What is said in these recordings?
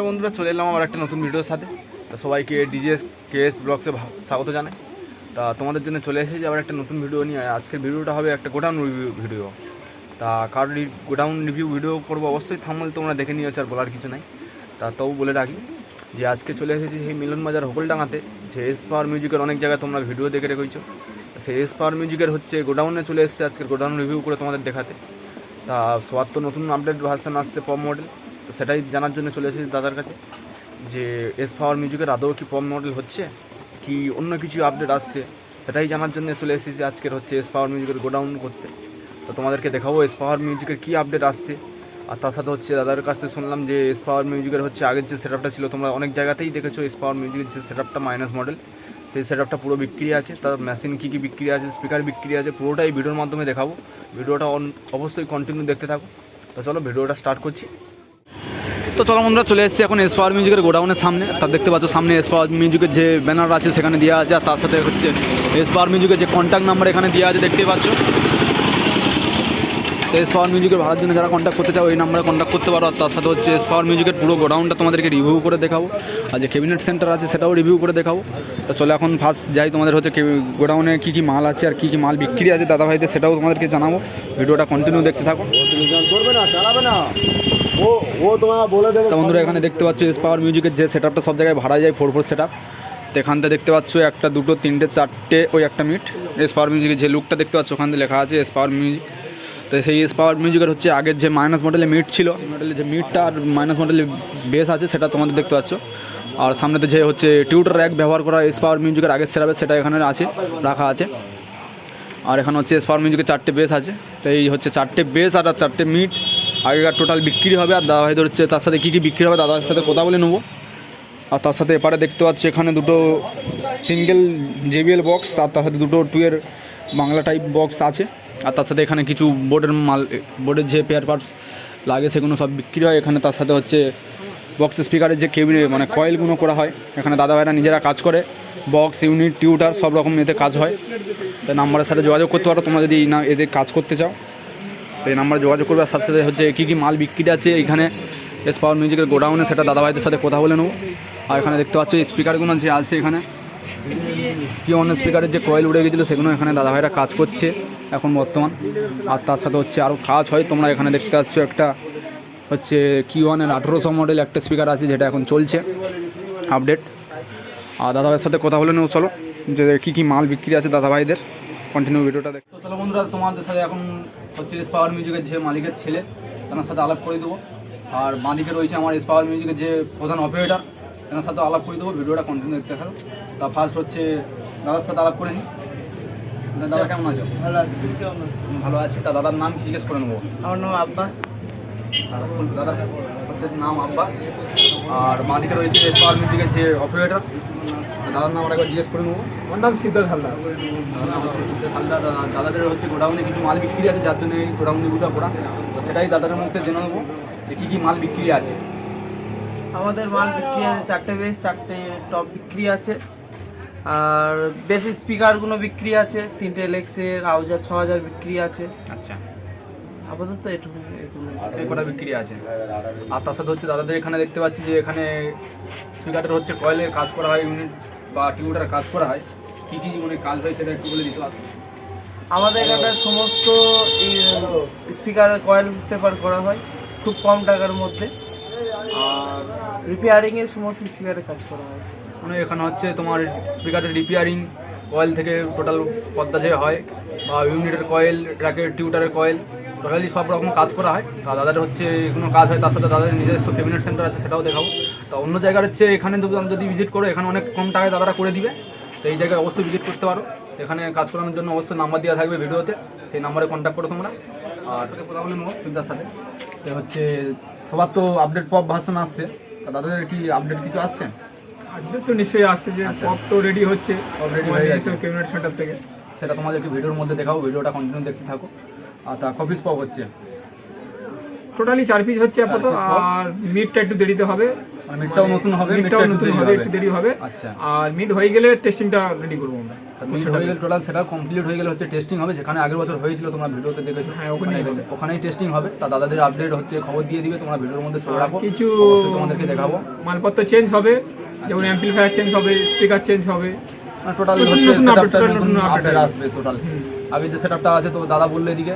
Hello বন্ধুরা, চলে এলাম আমার একটা নতুন ভিডিওর সাথে। সবাইকে ডিজিএস কেএস ব্লগসে স্বাগত জানাই। তা তোমাদের জন্য চলে এসেছি আবার একটা নতুন ভিডিও নিয়ে। আজকের ভিডিওটা হবে একটা গোডাউন রিভিউ ভিডিও তা কার গোডাউন রিভিউ ভিডিও করব অবশ্যই থামল তোমরা দেখে নিয়েছো, আর বলার কিছু নাই। তা তবু বলে রাখি যে আজকে চলে এসেছি সেই মিলন বাজার হোকলডাঙ্গাতে যে এস পাওয়ার মিউজিকের অনেক জায়গায় তোমরা ভিডিও দেখে রেখেছো। সেই এস পাওয়ার মিউজিকের হচ্ছে গোডাউনে চলে এসেছে আজকের গোডাউন রিভিউ করে তোমাদের দেখাতে। তা সবার তো নতুন আপডেট ভার্সন আসছে পপ মডেল সেটাই জানার জন্য চলে এসেছি দাদার কাছে যে এস পাওয়ার মিউজিকের আদৌ কি পপ মডেল হচ্ছে, কি অন্য কিছু আপডেট আসছে, সেটাই জানার জন্য চলে এসেছি আজকের হচ্ছে এস পাওয়ার মিউজিকের গোডাউন করতে। তো তোমাদেরকে দেখাবো এস পাওয়ার মিউজিকের কী আপডেট আসছে। আর তার সাথে হচ্ছে দাদার কাছ শুনলাম যে এস পাওয়ার মিউজিকের হচ্ছে আগের যে সেটআপটা ছিল, তোমরা অনেক জায়গাতেই দেখেছ এস পাওয়ার মিউজিকের যে সেটআপটা মাইনাস মডেল সেই সেটআপটা পুরো বিক্রি আছে, তার মেশিন কী কী বিক্রি আছে স্পিকার বিক্রি আছে, পুরোটাই ভিডিওর মাধ্যমে দেখাবো। ভিডিওটা অবশ্যই কন্টিনিউ দেখতে থাকো। তো চলো ভিডিওটা স্টার্ট করছি। তো চলো বন্ধুরা চলে এসেছি এখন এস পাওয়ার মিউজিকের গোডাউনের সামনে। তার দেখতে পাচ্ছ, সামনে এস পাওয়ার মিউজিকের যে ব্যানার আছে সেখানে দেওয়া আছে, আর তার সাথে হচ্ছে এস পাওয়ার মিউজিকের যে কন্ট্যাক্ট নাম্বার এখানে দেওয়া আছে, দেখতেই পাচ্ছ। তো এস পাওয়ার মিউজিকের ভাড়ার জন্য যারা কন্ট্যাক্ট করতে চাও, এই নাম্বারে কন্ট্যাক্ট করতে পারো, আর তার সাথে হচ্ছে এস পাওয়ার মিউজিকের পুরো গোডাউনটা তোমাদেরকে রিভিউ করে দেখাবো। আর যে ক্যাবিনেট সেন্টার আছে, সেটাও রিভিউ করে দেখাবো। তো চলো এখন ফার্স্ট যাই তোমাদের হচ্ছে গোডাউনে কী কী মাল আছে, আর কী কী মাল বিক্রি আছে দাদা ভাইদের সেটাও তোমাদেরকে জানাব। ভিডিওটা কন্টিনিউ দেখতে থাকো। করবে না, চালাবে না। ও ও তোমার বলে দেবে তো বন্ধুরা এখানে দেখতে পাচ্ছ এস পাওয়ার মিউজিকের যে সেট আপটা সব জায়গায় ভাড়া যায় ফোর ফোর সেটআপ তো এখান থেকে দেখতে পাচ্ছ একটা দুটো তিনটে চারটে ওই একটা মিট এস পাওয়ার মিউজিকের যে লুকটা দেখতে পাচ্ছ ওখান থেকে লেখা আছে এস পাওয়ার মিউজিক তো সেই এস পাওয়ার মিউজিকের হচ্ছে আগের যে মাইনাস মডেলের মিট ছিল মডেলের যে মিটটা আর মাইনাস মডেলের বেস আছে সেটা তোমাদের দেখতে পাচ্ছ। আর সামনেতে যে হচ্ছে টিউটার র্যাক ব্যবহার করা এস পাওয়ার মিউজিকের আগের সেরাবে সেটা এখানে আছে রাখা আছে। আর এখানে হচ্ছে এস পাওয়ার মিউজিকের চারটে বেস আছে। তো এই হচ্ছে চারটে বেস আর চারটে মিট। আগেকার টোটাল বিক্রি হবে আর দাদা ভাইদের হচ্ছে তার সাথে কী কী বিক্রি হবে দাদার সাথে কথা বলে নেব। আর তার সাথে এপারে দেখতে পাচ্ছি এখানে দুটো সিঙ্গেল জেবিএল বক্স আর তার সাথে দুটো টুয়ের বাংলা টাইপ বক্স আছে। আর তার সাথে এখানে কিছু বোর্ডের মাল বোর্ডের যে পেয়ার পার্টস লাগে সেগুলো সব বিক্রি হয়। এখানে তার সাথে হচ্ছে বক্স স্পিকারের যে কেবিনে মানে কয়েলগুলো করা হয়, এখানে দাদা ভাইরা নিজেরা কাজ করে। বক্স ইউনিট টিউটার সব রকম এতে কাজ হয়। তো নাম্বারের সাথে যোগাযোগ করতে পারো, তোমরা যদি না এতে কাজ করতে চাও। তো এই নাম্বারে যোগাযোগ করবে, আর সাথে সাথে হচ্ছে কী কী মাল বিক্রিটা আছে এখানে এস পাওয়ার মিউজিকের গোডাউনে সেটা দাদা ভাইদের সাথে কথা বলে নেব। আর এখানে দেখতে পাচ্ছ স্পিকারগুলো যে আছে এখানে। কি অন্য স্পিকারের যে কয়েল উড়ে গেছিল, সেগুলো এখানে দাদাভাইরা কাজ করছে এখন বর্তমান। আর তার সাথে হচ্ছে আরও কাজ হয়, তোমরা এখানে দেখতে পাচ্ছ একটা হচ্ছে কি ওয়ানের আঠেরোশো মডেল একটা স্পিকার আছে, যেটা এখন চলছে। আপডেট আর দাদাভাইয়ের সাথে কথা বলে নেব, চলো। যে কী কী মাল বিক্রি আছে দাদা ভাইদের কন্টিনিউ ভিডিওটা দেখো। চলো বন্ধুরা তোমাদের সাথে এখন হচ্ছে এস পাওয়ার মিউজিকের যে মালিকের ছেলে তার সাথে আলাপ করে দেবো। আর বাঁদিকে রয়েছে আমার এস পাওয়ার মিউজিকের যে প্রধান অপারেটার তেনার সাথে আলাপ করে দেবো ভিডিওটা কন্টিনিউ দেখতে থাকো। তা ফার্স্ট হচ্ছে দাদার সাথে আলাপ করে নিই দাদা কেমন আছো? ভালো আছে তুমি কেমন আছো? ভালো আছি। তা দাদার নাম জিজ্ঞেস করে নেব। আমার নাম আব্বাস। দাদা হচ্ছে নাম আব্বাস। আর বাঁদিকে রয়েছে এস পাওয়ার মিউজিকের যে অপারেটার দাদার নাম একবার জিজ্ঞেস করে নেব। আমার নাম সিদ্ধার্থ হালদার। দাদার নাম হচ্ছে সিদ্ধার্থ হালদার। দাদা- দাদাদের হচ্ছে গোডাউনে কিছু মাল বিক্রি আছে যার জন্য এই গোডাউন রিভিউটা করা তো সেটাই দাদাদের মধ্যে জেনে নেব যে কী কী মাল বিক্রি আছে। আমাদের মাল বিক্রি আছে চারটে বেস চারটে টপ বিক্রি আছে। আর বেস স্পিকারগুলো বিক্রি আছে তিনটে এলেক্সের আউজার ছ হাজার বিক্রি আছে। আচ্ছা। আপাতত এটুকু এটুকু। কটা বিক্রি আছে? আর তার সাথে হচ্ছে দাদাদের এখানে দেখতে পাচ্ছি যে এখানে স্পিকারের হচ্ছে কয়েলের কাজ করা হয় ইউনিট বা টিউটার কাজ করা হয় কী কী মানে কাজ হয় সেটা একটু বলে দিতে আমাদের এখানে সমস্ত স্পিকারের কয়েল পেপার করা হয় খুব কম টাকার মধ্যে। আর রিপেয়ারিংয়ের সমস্ত স্পিকারের কাজ করা হয়। মানে এখানে হচ্ছে তোমার স্পিকারের রিপেয়ারিং কয়েল থেকে টোটাল পদ্মা যে হয় বা ইউনিটের কয়েল ট্র্যাকের টিউটারের কয়েল টোটালি সব রকম কাজ করা হয়। তা দাদার হচ্ছে কোনো কাজ হয় তার সাথে দাদার নিজস্ব ক্যাবিনেট সেন্টার আছে সেটাও দেখাবো। তা অন্য জায়গার হচ্ছে এখানে যদি যদি ভিজিট করো এখানে অনেক কম টাকায় দাদারা করে দিবে। তো এই জায়গায় অবশ্যই ভিজিট করতে পারো। এখানে কাজ করানোর জন্য অবশ্যই নাম্বার দেওয়া থাকবে ভিডিওতে। সেই নাম্বারে কন্ট্যাক্ট করো তোমরা। আর সাথে কথা বলে নেব সুবিধার সাথে। তো হচ্ছে সবার তো আপডেট পপ ভার্সন আসছে। তা দাদাদের কি আপডেট কিছু আসছে? আজকে তো নিশ্চয়ই আসছে যে আচ্ছা। পপ তো রেডি হচ্ছে। Ready হয়ে গেছে। ক্যাবিনেট সেন্টার থেকে। সেটা তোমাদেরকে ভিডিওর মধ্যে দেখাবো। ভিডিওটা কন্টিনিউ দেখতে থাকো। আর তা কপিস পপ হচ্ছে? টোটালি চার পিস হচ্ছে আপাতত। আর মিটটা একটু দেরিতে হবে। মিটটাও নতুন হবে মিটটাও নতুন হবে একটু দেরি হবে। আচ্ছা। আর মিট হয়ে গেলে টেস্টিংটা রেডি করব আমরা। মিট হয়ে গেলে টোটাল সেটা কমপ্লিট হয়ে গেলে হচ্ছে টেস্টিং হবে যেখানে আগের বছর হয়েছিল তোমরা ভিডিওতে দেখেছ। হ্যাঁ, ওখানেই টেস্টিং হবে। তা দাদাদের আপডেট হচ্ছে খবর দিয়ে দিবে তোমরা ভিডিওর মধ্যে রাখো। কিছু তোমাদেরকে দেখাবো। মালপত্র চেঞ্জ হবে যেমন অ্যাম্পলিফায়ার চেঞ্জ হবে স্পিকার চেঞ্জ হবে। টোটাল হচ্ছে নতুন আপডেট আসবে। আসবে টোটাল আগে যে সেটআপটা আছে তো দাদা বলল এদিকে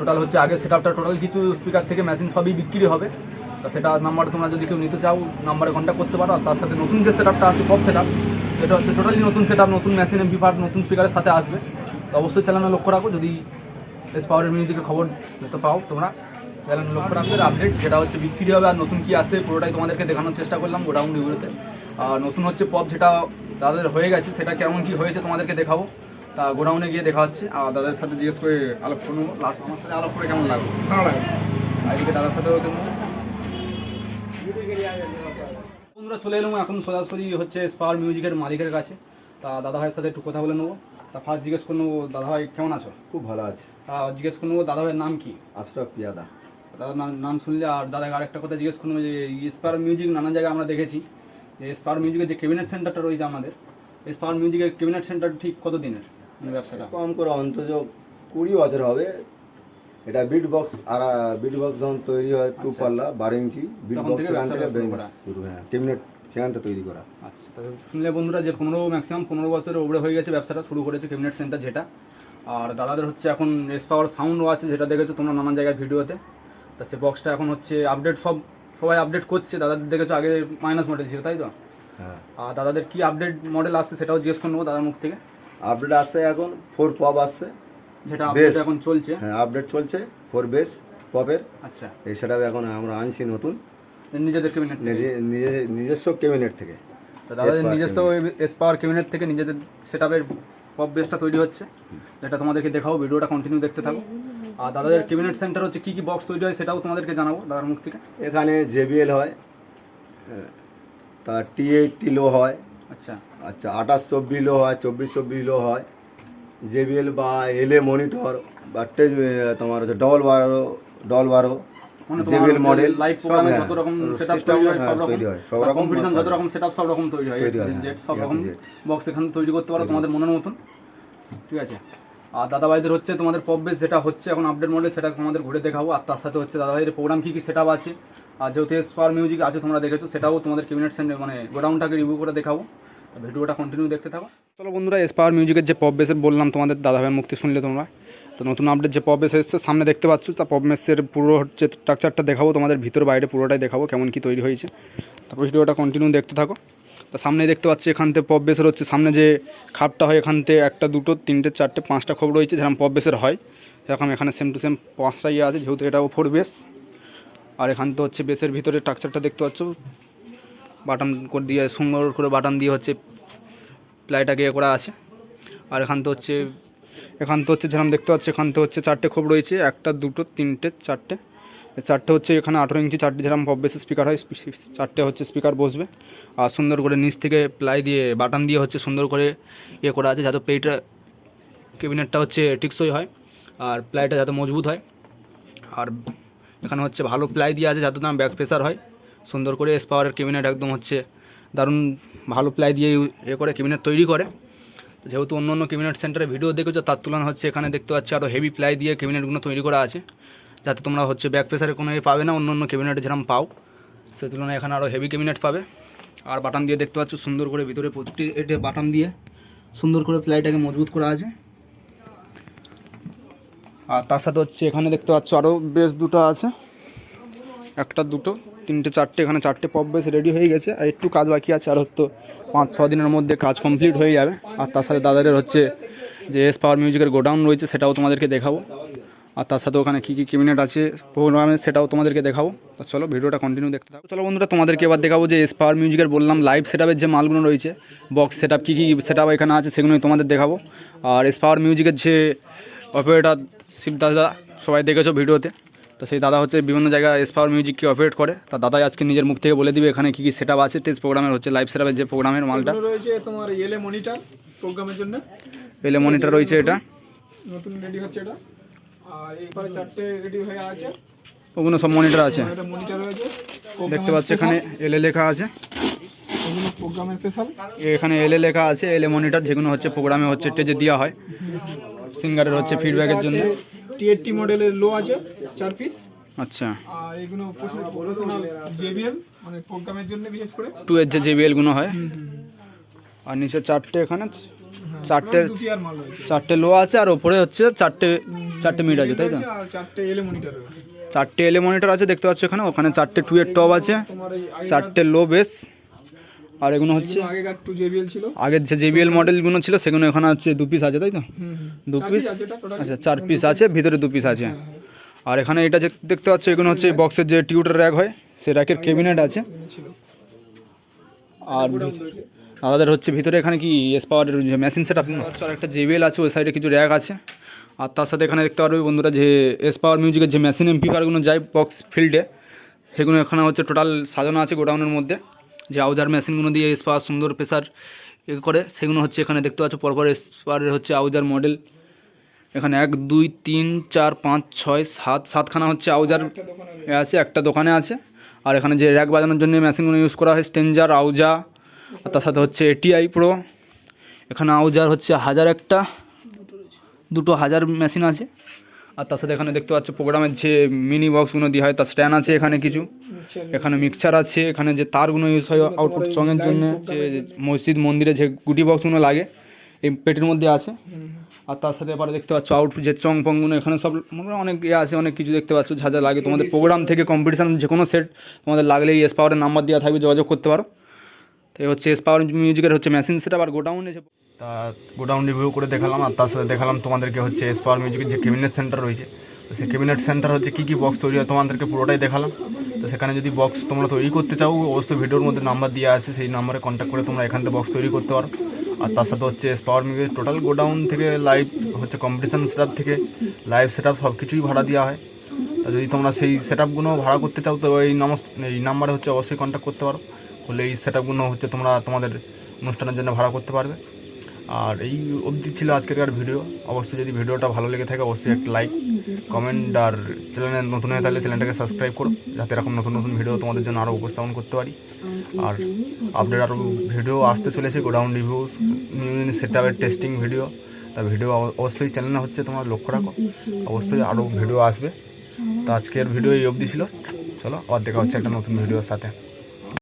টোটাল হচ্ছে আগে সেটআপটা টোটাল কিছু স্পিকার থেকে মেশিন সবই বিক্রি হবে। তা সেটা নাম্বার তোমরা যদি কেউ নিতে চাও নাম্বারে কন্ট্যাক্ট করতে পারো আর তার সাথে নতুন যে সেটআপটা আছে পপ সেটআপ এটা হচ্ছে টোটালি নতুন সেট আপ নতুন মেশিন এমপি পার্ট নতুন স্পিকারের সাথে আসবে। তো অবশ্যই চ্যানেলে লক্ষ্য রাখো যদি এস পাওয়ারের মিউজিকের খবর যাতে পাও তোমরা চ্যানেলে লক্ষ্য রাখবে আপডেট যেটা হচ্ছে বিক্রি হবে আর নতুন কী আসছে পুরোটাই তোমাদেরকে দেখানোর চেষ্টা করলাম গোডাউন রিভিউতে আর নতুন হচ্ছে পপ যেটা দাদাদের হয়ে গেছে সেটা কেমন কী হয়েছে তোমাদেরকে দেখাবো। তা গোডাউনে গিয়ে দেখা হচ্ছে আর দাদার সাথে জিজ্ঞেস করে আলাপ করে নেব। লাস্ট আমার সাথে আলাপ করে কেমন লাগবে ভালো লাগে এদিকে দাদার সাথেও দেবো বন্ধুরা চলে এলাম এখন সোজাসুজি হচ্ছে স্পার মিউজিকের মালিকের কাছে। তা দাদা ভাইয়ের সাথে একটু কথা বলে নেব। তা ফার্স্ট জিজ্ঞেস করে নেব দাদা ভাই কেমন আছো? খুব ভালো আছে। তা জিজ্ঞেস করে নেব দাদা ভাইয়ের নাম কি? আশরাফ পিয়াদা। দাদার নাম নাম শুনলে আর দাদাকে আরেকটা কথা জিজ্ঞেস করব যে স্পার মিউজিক নানা জায়গায় আমরা দেখেছি। যে স্পার মিউজিকের যে ক্যাবিনেট সেন্টারটা রয়েছে আমাদের স্পার মিউজিকের ক্যাবিনেট সেন্টার ঠিক কত দিনের মানে ব্যবসাটা? কম করে অন্তত কুড়ি বছর হবে। এটা বিট বক্স আর বিট বক্স যখন তৈরি হয় টু পাল্লা বারো ইঞ্চি বিট বক্স সেখান থেকে শুরু হ্যাঁ টিমনেট সেখান থেকে তৈরি করা। আচ্ছা তাহলে শুনলে বন্ধুরা যে পনেরো ম্যাক্সিমাম পনেরো বছরের উপরে হয়ে গেছে ব্যবসাটা শুরু করেছে ক্যাবিনেট সেন্টার যেটা। আর দাদাদের হচ্ছে এখন এস পাওয়ার সাউন্ডও আছে যেটা দেখেছ তোমরা নানান জায়গায় ভিডিওতে। তা সে বক্সটা এখন হচ্ছে আপডেট সব সবাই আপডেট করছে দাদাদের দেখেছ আগে মাইনাস মডেল ছিল তাই তো? হ্যাঁ। আর দাদাদের কি আপডেট মডেল আসছে সেটাও জিজ্ঞেস করে নেব দাদার মুখ থেকে। আপডেট আসছে এখন ফোর পপ আসছে। যেটা বেশ। এখন চলছে। হ্যাঁ আপডেট চলছে ফোর বেস পপের আচ্ছা। এই সেটা এখন আমরা আনছি নতুন। নিজেদের ক্যাবিনেট নিজে- নিজে- নিজস্ব ক্যাবিনেট থেকে। দাদাদের নিজস্ব এস পাওয়ার ক্যাবিনেট থেকে নিজেদের সেটআপের পপ বেসটা তৈরি হচ্ছে। যেটা তোমাদেরকে দেখাবো ভিডিওটা কন্টিনিউ দেখতে থাকো। আর দাদাদের ক্যাবিনেট সেন্টার হচ্ছে কী কী বক্স তৈরি হয় সেটাও তোমাদেরকে জানাব দাদার মুখ থেকে। এখানে জেবিএল হয় হ্যাঁ, তা টি এইটটি লো হয়। আচ্ছা। আচ্ছা আঠাশ চব্বিশ লো হয় চব্বিশ চব্বিশ লো হয়। জেবিএল বা এলএ মনিটর বা টেজ তোমার হচ্ছে ডবল বারো ডবল বারো মানে জেবিএল মডেল লাইভ প্রোগ্রামে যত রকম সেটআপ তৈরি হয় সব রকম সব রকম কম্পিটিশন যত রকম সেটআপ সব রকম তৈরি হয়। হয়, হ্যাঁ, সব রকম বক্স এখানে তৈরি করতে পারো তোমাদের মনের মতন। ঠিক আছে? আর দাদাভাইদের হচ্ছে তোমাদের পপবেশ যেটা হচ্ছে এখন আপডেট মডেল সেটা তোমাদের ঘুরে দেখাবো। আর তার সাথে হচ্ছে দাদাভাইদের প্রোগ্রাম কী কী সেটআপ আছে? আর যেহেতু স্পার মিউজিক আছে তোমরা দেখেছ, সেটাও তোমাদের ক্যাবিনেট সেন্টার মানে গোডাউনটাকে রিভিউ করে দেখাবো। ভিডিওটা কন্টিনিউ দেখতে থাকো। চলো বন্ধুরা স্পার মিউজিকের যে পপ বেসের বললাম তোমাদের দাদাভাইয়ের মুক্তি শুনলে তোমরা। তো নতুন আপডেট যে পপ বেস এসছে, সামনে দেখতে পাচ্ছ, তা পপ বেসের পুরো হচ্ছে স্ট্রাকচারটা দেখাবো, তোমাদের ভিতর বাইরে পুরোটাই দেখাবো, কেমন কি তৈরি হয়েছে। তারপর ভিডিওটা কন্টিনিউ দেখতে থাকো। তা সামনে দেখতে পাচ্ছি এখান থেকে পপ বেসের হচ্ছে, সামনে যে খাপটা হয় এখান থেকে একটা দুটো, তিনটে, চারটে, পাঁচটা খোপ রয়েছে যেরকম পপ বেসের হয়। সেরকম এখানে সেম টু সেম পাঁচটা ইয়ে আছে, যেহেতু এটাও ফোর বেস আর এখান তো হচ্ছে বেসের ভিতরে স্ট্রাকচারটা দেখতে পাচ্ছ। বাটন করে দিয়ে, সুন্দর করে বাটন দিয়ে হচ্ছে প্লাইটাকে ইয়ে করা আছে। আর এখান তো হচ্ছে, এখান তো হচ্ছে যেরকম দেখতে পাচ্ছি, এখান তো হচ্ছে চারটে খোপ রয়েছে, একটা, দুটো, তিনটে, চারটে। চারটে হচ্ছে এখানে আঠেরো ইঞ্চি, চারটে যেরকম পপ স্পিকার হয় চারটে হচ্ছে স্পিকার বসবে। আর সুন্দর করে নিচ থেকে প্লাই দিয়ে বাটন দিয়ে হচ্ছে সুন্দর করে ইয়ে করা আছে, যাতে পেইটা ক্যাবিনেটটা হচ্ছে টিকসই হয়, আর প্লাইটা যাতে মজবুত হয়। আর এখানে হচ্ছে ভালো প্লাই দিয়ে আছে, যাতে না ব্যাক প্রেশার হয়। সুন্দর করে এস পাওয়ারের ক্যাবিনেট একদম হচ্ছে দারুণ ভালো প্লাই দিয়ে এ করে ক্যাবিনেট তৈরি করে। যেহেতু অন্য অন্য ক্যাবিনেট সেন্টারে ভিডিও দেখেছ, তার তুলনা হচ্ছে এখানে দেখতে পাচ্ছি আরও হেভি প্লাই দিয়ে ক্যাবিনেটগুলো তৈরি করা আছে। যাতে তোমরা হচ্ছে ব্যাক প্রেসারে কোনো এ পাবে না, অন্য অন্য ক্যাবিনেটে যেরকম পাও, সে তুলনায় এখানে আরও হেভি ক্যাবিনেট পাবে। আর বাটন দিয়ে দেখতে পাচ্ছ, সুন্দর করে ভিতরে প্রতিটি এটে বাটন দিয়ে সুন্দর করে প্লাইটাকে মজবুত করা আছে। আর তার সাথে হচ্ছে এখানে দেখতে পাচ্ছ আরও বেশ দুটো আছে। একটা, দুটো, তিনটে, চারটে, এখানে চারটে পপ বেশ রেডি হয়ে গেছে। আর একটু কাজ বাকি আছে, আর হয়তো পাঁচ, ছ দিনের মধ্যে কাজ কমপ্লিট হয়ে যাবে। আর তার সাথে দাদাদের হচ্ছে যে এস পাওয়ার মিউজিকের গোডাউন রয়েছে, সেটাও তোমাদেরকে দেখাবো। আর তার সাথে ওখানে কী কী ক্যাবিনেট আছে প্রোগ্রামে সেটাও তোমাদেরকে দেখাবো। তো চলো ভিডিওটা কন্টিনিউ দেখতে থাকো। চলো বন্ধুরা তোমাদেরকে এবার দেখাবো যে এস পাওয়ার মিউজিকের বললাম লাইভ সেটআপের যে মালগুলো রয়েছে বক্স সেটআপ কী কী সেটআপ এখানে আছে সেগুলোই তোমাদের দেখাবো। আর এস পাওয়ার মিউজিকের যে অপারেটার শিব দাদা সবাই দেখেছ ভিডিওতে? তো সেই দাদা হচ্ছে বিভিন্ন জায়গায় এস পাওয়ার মিউজিককে অপারেট করে। তা দাদাই আজকে নিজের মুখ থেকে বলে দিবে এখানে কী কী সেটআপ আছে টেস্ট প্রোগ্রামের হচ্ছে লাইভ সেটআপের যে প্রোগ্রামের মালটা। রয়েছে তোমার এলে মনিটর প্রোগ্রামের জন্য। এলে মনিটর রয়েছে এটা। নতুন রেডি হচ্ছে এটা। আর এরপরে চারটে রেডি হয়ে আছে। ওগুলো সব মনিটর আছে। মনিটর দেখতে পাচ্ছি এখানে এলে লেখা আছে। স্পেশাল এখানে এলে লেখা আছে এলে মনিটর যেগুলো হচ্ছে প্রোগ্রামে হচ্ছে টেজে দেওয়া হয়। সিঙ্গারের হচ্ছে ফিডব্যাকের জন্য। টিএটি মডেলের লো আছে চার পিস আচ্ছা। আর এগুলো প্রফেশনাল জেবিএল মানে প্রোগ্রামের জন্য বিশেষ করে। টু এর যে জেবিএলগুলো হয়। আর নিচে চারটে এখানে চারটে চারটে লো আছে আর ওপরে হচ্ছে চারটে চারটে মিট আছে তাই তো? চারটে এলে মনিটর চারটে এলে মনিটর আছে দেখতে পাচ্ছ এখানে ওখানে চারটে টু এর টপ আছে চারটে লো বেস আর এগুলো হচ্ছে আগের যে জেবিএল মডেলগুলো ছিল সেগুলো এখানে হচ্ছে দু পিস আছে তাই তো? দু পিস? আচ্ছা চার পিস আছে ভিতরে দু পিস আছে। আর এখানে এটা দেখতে পাচ্ছ এগুলো হচ্ছে বক্সের যে টিউটার র্যাক হয় সে র্যাকের কেবিনেট আছে। আর আমাদের হচ্ছে ভিতরে এখানে কি এস পাওয়ারের যে মেশিন সেট আপ আর একটা জেবিএল আছে ওই সাইডে কিছু র্যাক আছে। আর তার সাথে এখানে দেখতে পারবে বন্ধুরা যে এস পাওয়ার মিউজিকের যে মেশিন এমপিকারগুলো যায় বক্স ফিল্ডে সেগুলো এখানে হচ্ছে টোটাল সাজানো আছে গোডাউনের মধ্যে। যে আউজার মেশিনগুলো দিয়ে এস পাওয়ার সুন্দর প্রেসার এ করে সেগুলো হচ্ছে এখানে দেখতে পাচ্ছ পরপর এস পাওয়ারের হচ্ছে আউজার মডেল এখানে এক দুই তিন চার পাঁচ ছয় সাত সাতখানা হচ্ছে আউজার এ আছে একটা দোকানে আছে। আর এখানে যে র্যাক বাজানোর জন্য মেশিনগুলো ইউজ করা হয় স্টেঞ্জার আউজা আর তার সাথে হচ্ছে এটিআই প্রো এখানে আউজার হচ্ছে হাজার একটা দুটো হাজার মেশিন আছে। আর তার সাথে এখানে দেখতে পাচ্ছ প্রোগ্রামের যে মিনি বক্সগুলো দেওয়া হয় তার স্ট্যান্ড আছে এখানে কিছু। এখানে মিক্সচার আছে এখানে যে তারগুলো ইউজ হয় আউটপুট সঙের জন্য যে মসজিদ মন্দিরে যে গুটি বক্সগুলো লাগে এই পেটের মধ্যে আছে। আর তার সাথে এবারে দেখতে পাচ্ছ আউটপুট যে চং পংগুলো এখানে সব অনেক ইয়ে আছে অনেক কিছু দেখতে পাচ্ছ যা যা লাগে। তোমাদের প্রোগ্রাম থেকে কম্পিটিশান যে কোনো সেট তোমাদের লাগলে এস পাওয়ারের নাম্বার দেওয়া থাকবে যোগাযোগ করতে পারো। তো হচ্ছে এস পাওয়ার মিউজিকের হচ্ছে মেশিন সেট আবার গোডাউনে যে তা গোডাউন রিভিউ করে দেখালাম, আর তার সাথে দেখালাম তোমাদেরকে হচ্ছে এস পাওয়ার মিউজিকের যে ক্যাবিনেট সেন্টার রয়েছে। তো সেই ক্যাবিনেট সেন্টার হচ্ছে কী কী বক্স তৈরি হয় তোমাদেরকে পুরোটাই দেখালাম। তো সেখানে যদি বক্স তোমরা তৈরি করতে চাও, অবশ্যই ভিডিওর মধ্যে নাম্বার দেওয়া আছে, সেই নাম্বারে কন্ট্যাক্ট করে তোমরা এখান থেকে বক্স তৈরি করতে পারো। আর তার সাথে হচ্ছে S Power Music total godown থেকে লাইভ হচ্ছে কম্পিটিশান সেট থেকে লাইভ সেট সব কিছুই ভাড়া দেওয়া হয়। তা যদি তোমরা সেই সেট আপগুলো ভাড়া করতে চাও, তো এই নাম্বার এই নাম্বারে হচ্ছে অবশ্যই কন্ট্যাক্ট করতে পারো। করলে এই সেট আপগুলো হচ্ছে তোমরা তোমাদের অনুষ্ঠানের জন্য ভাড়া করতে পারবে। আর এই অবধি ছিল আজকের ভিডিও অবশ্যই যদি ভিডিওটা ভালো লেগে থাকে, অবশ্যই একটা লাইক কমেন্ট আর চ্যানেলে নতুন হয়ে তাহলে চ্যানেলটাকে সাবস্ক্রাইব করো, যাতে এরকম নতুন নতুন ভিডিও তোমাদের জন্য আরও উপস্থাপন করতে পারি। আর আপডেট আরও ভিডিও আসতে চলেছে গোডাউন রিভিউস নিউ সেট আপের টেস্টিং ভিডিও তা ভিডিও অবশ্যই চ্যানেলে হচ্ছে, তোমার লক্ষ্য রাখো। অবশ্যই আরও ভিডিও আসবে। তো আজকের ভিডিও এই অবধি ছিল। চলো, আবার দেখা হচ্ছে একটা নতুন ভিডিওর সাথে।